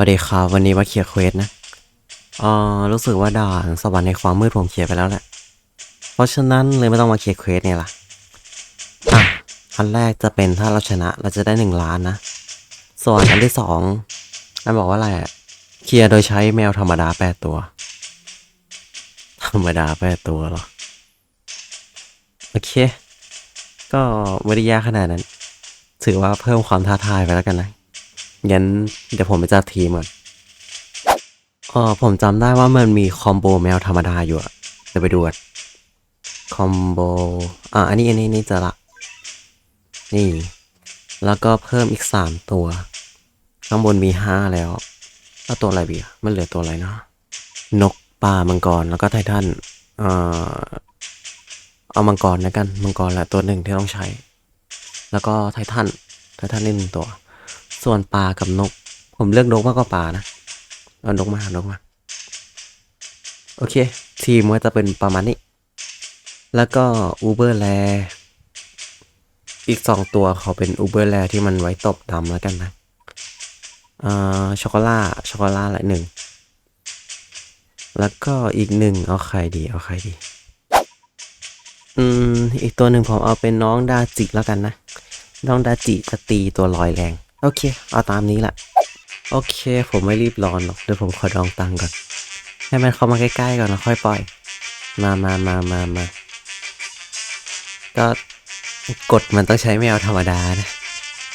วัสดีครับวันนี้มาเคลียร์เควสนะเอ่อรู้สึกว่าด่านสวรรค์ในความมืดผมเคลียร์ไปแล้วแหละ เพราะฉะนั้นเลยไม่ต้องมาเคลียร์เควสเนี่ยล่ะอะอันแรกจะเป็นถ้าเราชนะเราจะได้หนึ่งล้านนะ ส่วนอันที่สองมันบอกว่าอะไรอะเคลียร์โดยใช้แมวธรรมดาแปดตัว ธรรมดาแปดตัวเหรอ โอเค ก็ไม่ได้ยากขนาดนั้น ถือว่าเพิ่มความท้าทายไปแล้วกันนะ งั้นเดี๋ยวผมไปจัดทีมก่อนเออผมจำได้ว่ามันมีคอมโบแมวธรรมดาอยู่อะเดี๋ยวไปดูกันคอมโบ อะ อันนี้อันนี้นี่จะละ นี่ แล้วก็เพิ่มอีกสามตัว ข้างบนมีห้าแล้ว แล้วตัวอะไรบีอะมันเหลือตัวอะไรเนาะนกป่ามังกร แล้วก็ไททันเอ่อเอามังกรแล้วกัน มังกรแหละตัวหนึ่งที่ต้องใช้ แล้วก็ไททัน ไททันนี่หนึ่งตัว ส่วนปลากับนก ผมเลือกนกมากกว่าปลานะเอานกมาเอานกมา โอเค ทีมก็จะเป็นประมาณนี้ แล้วก็อูเบอร์แลอีกสองตัวเขาเป็นอูเบอร์แลที่มันไว้ตบดำแล้วกันนะอ่าช็อกโกล่าช็อกโกล่าละหนึ่ง แล้วก็อีกหนึ่งเอาใครดีเอาใครดี อืม อีกตัวหนึ่งผมเอาเป็นน้องดาจิแล้วกันนะ น้องดาจิจะตีตัวลอยแรง โอเค เอาตามนี้แหละ โอเค ผมไม่รีบร้อนหรอก เดี๋ยวผมขอดองตังก่อน ให้มันเข้ามาใกล้ๆก่อนแล้วค่อยปล่อย มามามามามา ก็กดมันต้องใช้แมวธรรมดานะ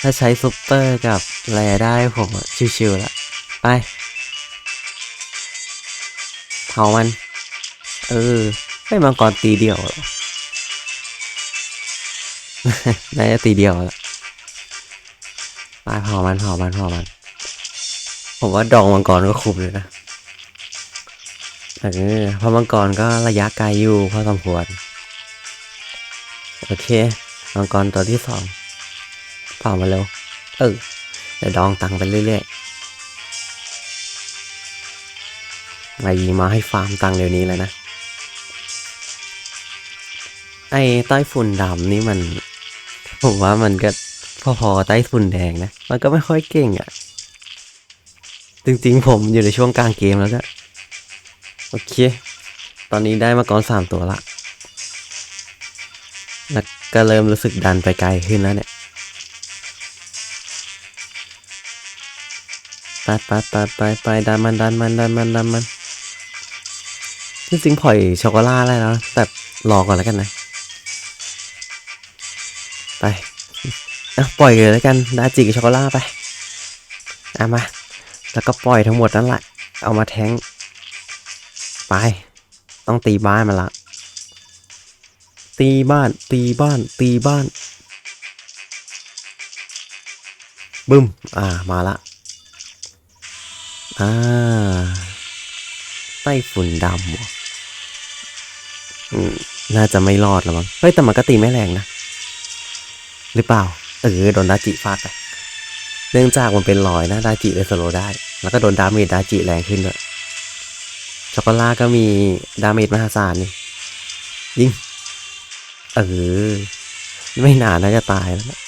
ถ้าใช้ซุปเปอร์กับแรได้ผมชิวๆละ ไป เผามัน เออให้มังกรตีเดียวหรอ น่าจะตีเดียวและไป เผามันเผามันเผามัน ผมว่าดองมังกรก็คุมเลยนะเออเพราะมังกรก็ระยะไกลอยู่พอสมควร โอเค มังกรตัวที่สองเผามาเร็ว เออเดี๋ยวดองตังไปเรื่อยๆมายีมาให้ฟาร์มตังเดี๋ยวนี้เลยนะ ไอ้ใต้ฝุ่นดำนี่มัน ผมว่ามันก็ พอๆใต้ฝุ่นแดงนะ มันก็ไม่ค่อยเก่งอะ่ะ จริงๆ ผมอยู่ในช่วงกลางเกมแล้วก็โอเค ตอนนี้ได้มาก่อนสามตัวละ แล้วก็เริ่มรู้สึกดันไปไกลขึ้นแล้วเนี่ยไปไปไปไปไปดันมันดันมันดันมันดันมันจริงๆปล่อยช็อกโกแลตได้แล้ว แต่รอก่อนแล้วกันนะ ไป อะปล่อยเลยแล้วกันดาจิกับช็อกโกแลตไปเอามา แล้วก็ปล่อยทั้งหมดนั่นแหละ เอามาแทงไป ต้องตีบ้านมาละ ตีบ้าน ตีบ้าน ตีบ้าน บึ้ม อ่า มาละ อ่าไต้ฝุ่นดำวะน่าจะไม่รอดแล้วมั้ง เฮ้ย แต่มันก็ตีไม่แรงนะ หรือเปล่า เออโดนดาจิฟาดไปเนื่องจากมันเป็นรอยนะดาจิเลยสโลได้ แล้วก็โดนดาเมจดาจิแรงขึ้นด้วยช็อกโกแลตก็มีดาเมจมหาศาลนี่ยิงเออไม่นานน่าจะตายแล้วนะ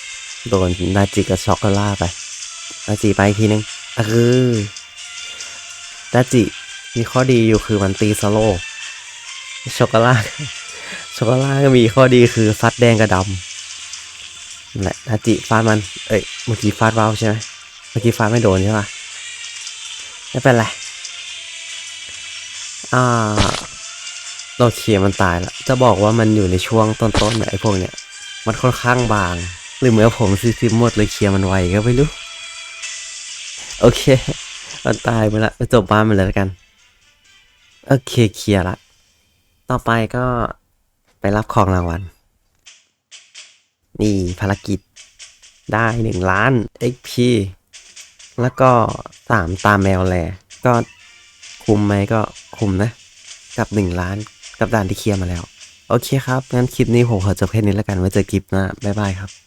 โดนดาจิกับช็อกโกแลตไปดาจิไปอีกทีนึงเออดาจิมีข้อดีอยู่คือมันตีสโลช็อกโกแลตช็อกโกแลตก็มีข้อดีคือฟัดแดงกับดำ นั่นแหละนาจิฟาดมัน เอ้ย เมื่อกี้ฟาดเบาใช่ไหมเมื่อกี้ฟาดไม่โดนใช่ปะไม่เป็นไร อ่าเราเคลียมันตายแล้วจะบอกว่ามันอยู่ในช่วงต้นๆเนี่ยไอ้พวกเนี้ยมันค่อนข้างบาง หรือเหมือนผมซีซิมหมดเลยเคลียร์มันไวก็ไม่รู้ โอเค มันตายไปละไปจบบ้านมันเลยแล้วกัน โอเคเคลียร์ละ ต่อไปก็ไปรับของรางวัล นี่ภารกิจได้หนึ่งล้าน XP แล้วก็สามตามแมวแลก็คุมไหมก็คุมนะ กับหนึ่งล้านกับด่านที่เคลียร์มาแล้ว โอเคครับ งั้นคลิปนี้ผมขอจบแค่นี้แล้วกันไว้เจอคลิปหน้าบ๊ายบายครับ